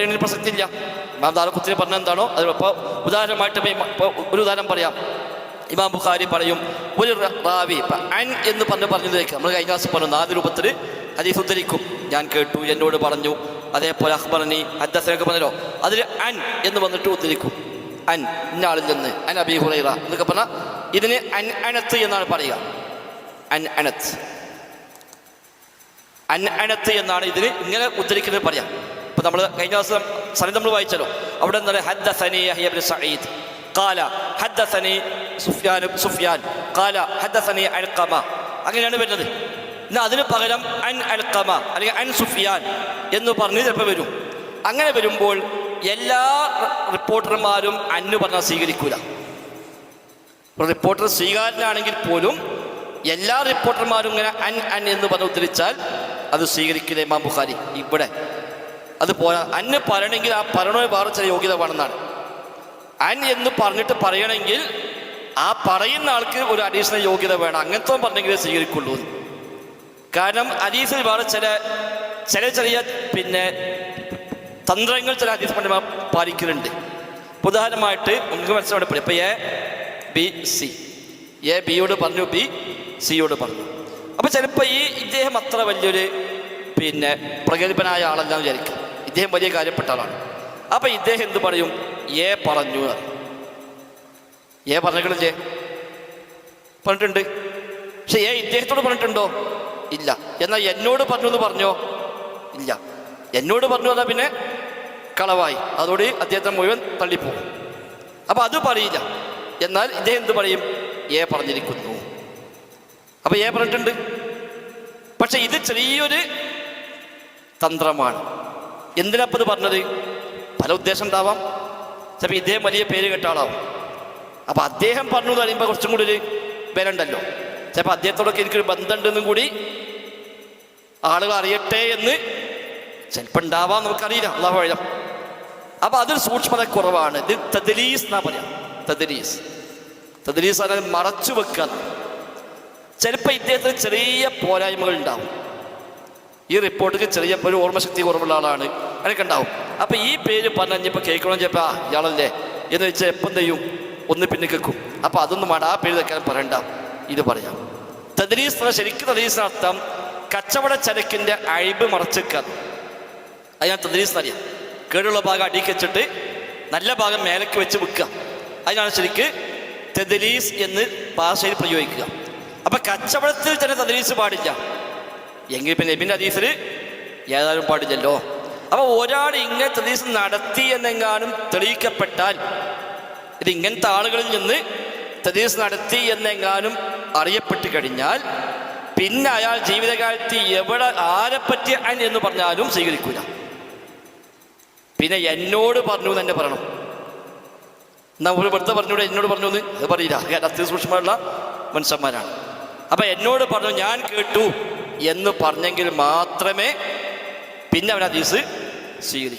പറയുന്നതിന് പ്രസക്തിയില്ല. ഇമാം ദാറക്കുത്തിന് പറഞ്ഞ എന്താണോ? അത് ഇപ്പോൾ ഉദാഹരണമായിട്ട് ഒരു ഉദാഹരണം പറയാം. ഇമാം ബുഖാരി പറയും ഒരു റാവി അൻ എന്ന് പറഞ്ഞ് പറഞ്ഞതിലേക്ക്. നമ്മൾ കഴിഞ്ഞ ദിവസം പറഞ്ഞു നാല് രൂപത്തിൽ ഹദീസ് ഉദ്ധരിക്കും. ഞാൻ കേട്ടു എന്നോട് പറഞ്ഞു അതേപോലെ അഹ്ബറനി ഹദ്ദസനൊക്കെ പറഞ്ഞല്ലോ അതിൽ അൻ എന്ന് വന്നിട്ട് ഉദ്ധരിക്കും. അൻ ഇന്നാളിൽ നിന്ന് അൻ അബി ഹുറൈറ എന്നൊക്കെ പറഞ്ഞാൽ ഇതിന് അൻ അനത്ത് എന്നാണ് പറയുക. അൻ അനത്ത്. അൻ അനത്ത് എന്നാണ് ഇതിന് ഇങ്ങനെ ഉദ്ധരിക്കുന്നത് പറയാം. അപ്പോൾ നമ്മൾ കഴിഞ്ഞ ദിവസം സനി നമ്മൾ വായിച്ചല്ലോ. അവിടെ നിന്നല്ലേ ഹദ്ദ സനി അഹിയബിൻ സയ്യിദ് കാല ഹദ്ദ സനി സുഫിയാൻ സുഫിയാൻ. കാല ഹദ്ദ സനി അൽക്കമ അങ്ങനെയാണ് വരുന്നത്. എന്നാൽ അതിന് പകരം അൻ അൽക്കമ അല്ലെങ്കിൽ അൻ സുഫിയാൻ എന്ന് പറഞ്ഞ് ചിലപ്പോൾ വരും. അങ്ങനെ വരുമ്പോൾ എല്ലാ റിപ്പോർട്ടർമാരും അന്നു പറഞ്ഞാൽ സ്വീകരിക്കൂല. റിപ്പോർട്ടർ സ്വീകാരനാണെങ്കിൽ പോലും എല്ലാ റിപ്പോർട്ടർമാരും ഇങ്ങനെ അൻ അൻ എന്ന് പറഞ്ഞ് ഉദ്ധരിച്ചാൽ അത് സ്വീകരിക്കില്ല ഇമാം ബുഖാരി. ഇവിടെ അത് പോരാ. അന്ന് പറയണമെങ്കിൽ ആ പറയണോ വേറെ ചില യോഗ്യത വേണമെന്നാണ്. അൻ എന്ന് പറഞ്ഞിട്ട് പറയണമെങ്കിൽ ആ പറയുന്ന ആൾക്ക് ഒരു അഡീഷണൽ യോഗ്യത വേണം. അങ്ങനത്തെ പറഞ്ഞെങ്കിലേ സ്വീകരിക്കുള്ളൂ. കാരണം അദീസിൽ വേറെ ചില ചില ചെറിയ പിന്നെ തന്ത്രങ്ങൾ ചില അദീസ് പണ്ഡിമാർ പാലിക്കലുണ്ട്. ഉദാഹരണമായിട്ട് നമുക്ക് മനസ്സിലാവും ഇപ്പം എ ബി സി എ ബിയോട് പറഞ്ഞു ബി സിയോട് പറഞ്ഞു. അപ്പോൾ ചിലപ്പോൾ ഈ ഇദ്ദേഹം അത്ര വലിയൊരു പിന്നെ പ്രഗത്ഭനായ ആളല്ല വിചാരിക്കും. ഇദ്ദേഹം വലിയ കാര്യപ്പെട്ട ആളാണ് അപ്പൊ ഇദ്ദേഹം എന്ത് പറയും? ഏ പറഞ്ഞു ഏ പറഞ്ഞേ പറഞ്ഞിട്ടുണ്ട്. പക്ഷെ ഏ ഇദ്ദേഹത്തോട് പറഞ്ഞിട്ടുണ്ടോ? ഇല്ല. എന്നാൽ എന്നോട് പറഞ്ഞു എന്ന് പറഞ്ഞോ? ഇല്ല. എന്നോട് പറഞ്ഞു എന്നാൽ പിന്നെ കളവായി. അതോടെ അദ്ദേഹത്തെ മുഴുവൻ തള്ളിപ്പോകും. അപ്പൊ അത് പറയില്ല. എന്നാൽ ഇദ്ദേഹം എന്ത് പറയും? ഏ പറഞ്ഞിരിക്കുന്നു. അപ്പൊ ഏ പറഞ്ഞിട്ടുണ്ട്. പക്ഷെ ഇത് ചെറിയൊരു തന്ത്രമാണ്. എന്തിനപ്പം പറഞ്ഞത്? പല ഉദ്ദേശം ഉണ്ടാവാം. ചിലപ്പോൾ ഇദ്ദേഹം വലിയ പേര് കേട്ട ആളാവും. അപ്പോൾ അദ്ദേഹം പറഞ്ഞു എന്ന് പറയുമ്പോൾ കുറച്ചും കൂടി ഒരു വിലണ്ടല്ലോ ചിലപ്പോൾ അദ്ദേഹത്തോടൊക്കെ എനിക്കൊരു ബന്ധമുണ്ടെന്നും കൂടി ആളുകൾ അറിയട്ടെ എന്ന് ചിലപ്പോൾ ഉണ്ടാവാം നമുക്കറിയില്ല. അള്ളാഹു വഴം അപ്പോൾ അതൊരു സൂക്ഷ്മത കുറവാണ്. ഇത് തദലീസ് എന്നാ പറയാം? തദലീസ്. തദലീസ് അങ്ങനെ മറച്ചു വെക്കാൻ ചിലപ്പോൾ ഇദ്ദേഹത്തിന് ചെറിയ പോരായ്മകൾ ഉണ്ടാവും. ഈ റിപ്പോർട്ടിൽ ചെറിയ ഒരു ഓർമ്മശക്തി കുറവുള്ള ആളാണ്. അങ്ങനെയൊക്കെ ഉണ്ടാവും. അപ്പം ഈ പേര് പറഞ്ഞപ്പോൾ കേൾക്കണം ചിലപ്പോൾ ആ ഇയാളല്ലേ? എന്ന് വെച്ചാൽ എപ്പം തെയ്യും ഒന്ന് പിന്നെ കേൾക്കും. അപ്പോൾ അതൊന്നും വേണ്ട ആ പേര് വെക്കാൻ പറയണ്ട. ഇത് പറയാം. തദ്രീസ് എന്ന് ശരിക്കും തദ്രീസിന് അർത്ഥം കച്ചവട ചരക്കിന്റെ അഴിബ് മറച്ചെക്കുക ഞാൻ തദ്രീസ് അറിയാം കേടുള്ള ഭാഗം അടിക്ക് വെച്ചിട്ട് നല്ല ഭാഗം മേലക്ക് വെച്ച് വിൽക്കുക. അതിനാണ് ശരിക്ക് തെദലീസ് എന്ന് ഭാഷയിൽ പ്രയോഗിക്കുക. അപ്പം കച്ചവടത്തിൽ തന്നെ തദ്രീസ് പാടില്ല. എങ്കിൽ പിന്നെ എബിന്റെ ഹദീസിൽ ഏതായാലും പാടില്ലല്ലോ. അപ്പോൾ ഒരാൾ ഇങ്ങനെ അതീസ് നടത്തി എന്നെങ്ങാനും തെളിയിക്കപ്പെട്ടാൽ ഇത് ഇങ്ങനത്തെ ആളുകളിൽ നിന്ന് തദീസ് നടത്തി എന്നെങ്ങാനും അറിയപ്പെട്ട് കഴിഞ്ഞാൽ പിന്നെ അയാൾ ജീവിതകാലത്ത് എവിടെ ആരെപ്പറ്റി അൻ എന്ന് പറഞ്ഞാലും സ്വീകരിക്കൂല. പിന്നെ എന്നോട് പറഞ്ഞു തന്നെ പറയണം. എന്നാ ഒരു വെറുതെ പറഞ്ഞൂടെ എന്നോട് പറഞ്ഞു എന്ന് അത് പറയില്ല. കാരണം അത്യസൂക്ഷ്മമുള്ള മനുഷ്യന്മാരാണ്. അപ്പൊ എന്നോട് പറഞ്ഞു ഞാൻ കേട്ടു. എന്ന് പറഞ്ഞെങ്കിൽ മാത്രമേ പിന്നെ അവൻ ഹദീസ് സ്വീകരിക്കൂ.